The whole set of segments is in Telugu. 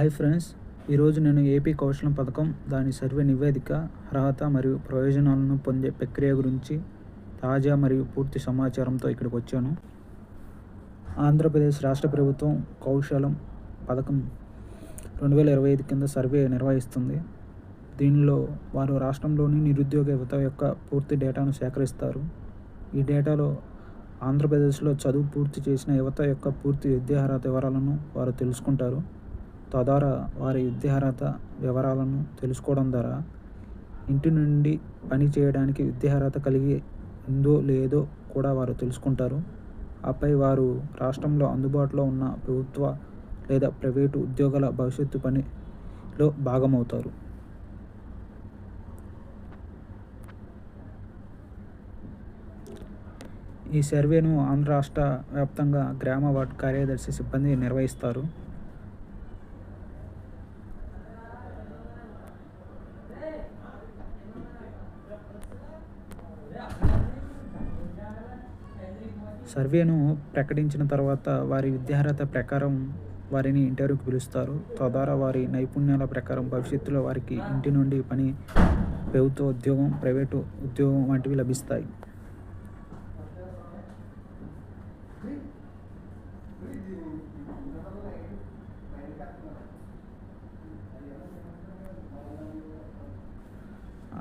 హాయ్ ఫ్రెండ్స్ ఈరోజు నేను ఏపీ కౌశలం పథకం దాని సర్వే నివేదిక అర్హత మరియు ప్రయోజనాలను పొందే ప్రక్రియ గురించి తాజా మరియు పూర్తి సమాచారంతో ఇక్కడికి వచ్చాను. ఆంధ్రప్రదేశ్ రాష్ట్ర ప్రభుత్వం కౌశలం పథకం రెండు వేల ఇరవై ఐదు కింద సర్వే నిర్వహిస్తుంది. దీనిలో వారు రాష్ట్రంలోని నిరుద్యోగ యువత యొక్క పూర్తి డేటాను సేకరిస్తారు. ఈ డేటాలో ఆంధ్రప్రదేశ్లో చదువు పూర్తి చేసిన యువత యొక్క పూర్తి విద్యార్హత వివరాలను వారు తెలుసుకుంటారు. తద్వారా వారి విద్యార్హత వివరాలను తెలుసుకోవడం ద్వారా ఇంటి నుండి పని చేయడానికి విద్యార్హత కలిగి ఉందో లేదో కూడా వారు తెలుసుకుంటారు. ఆపై వారు రాష్ట్రంలో అందుబాటులో ఉన్న ప్రభుత్వ లేదా ప్రైవేటు ఉద్యోగాల భవిష్యత్తు పనిలో భాగమవుతారు. ఈ సర్వేను ఆంధ్ర రాష్ట్ర వ్యాప్తంగా గ్రామ వార్డు కార్యదర్శి సిబ్బంది నిర్వహిస్తారు. సర్వేను ప్రకటించిన తర్వాత వారి విద్యార్హత ప్రకారం వారిని ఇంటర్వ్యూకి పిలుస్తారు. తద్వారా వారి నైపుణ్యాల ప్రకారం భవిష్యత్తులో వారికి ఇంటి నుండి పని ప్రభుత్వ ఉద్యోగం ప్రైవేటు ఉద్యోగం వంటివి లభిస్తాయి.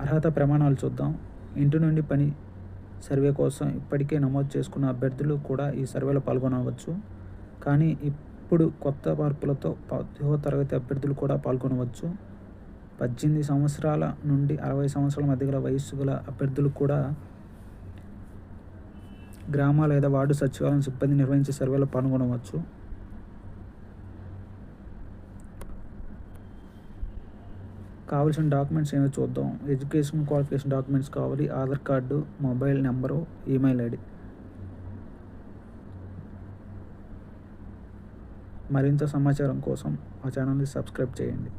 అర్హత ప్రమాణాలు చూద్దాం. ఇంటి నుండి పని సర్వే కోసం ఇప్పటికే నమోదు చేసుకున్న అభ్యర్థులు కూడా ఈ సర్వేలో పాల్గొనవచ్చు. కానీ ఇప్పుడు కొత్త మార్పులతో పదవ తరగతి అభ్యర్థులు కూడా పాల్గొనవచ్చు. పద్దెనిమిది సంవత్సరాల నుండి అరవై సంవత్సరాల మధ్య గల వయస్సు గల అభ్యర్థులు కూడా గ్రామ లేదా వార్డు సచివాలయం సిబ్బంది నిర్వహించే సర్వేలో పాల్గొనవచ్చు. కావాల్సిన డాక్యుమెంట్స్ ఏమో చూద్దాం. ఎడ్యుకేషన్ క్వాలిఫికేషన్ డాక్యుమెంట్స్ కావాలి Aadhaar card mobile number email ID. మరింత సమాచారం కోసం మా ఛానల్ని సబ్స్క్రైబ్ చేయండి.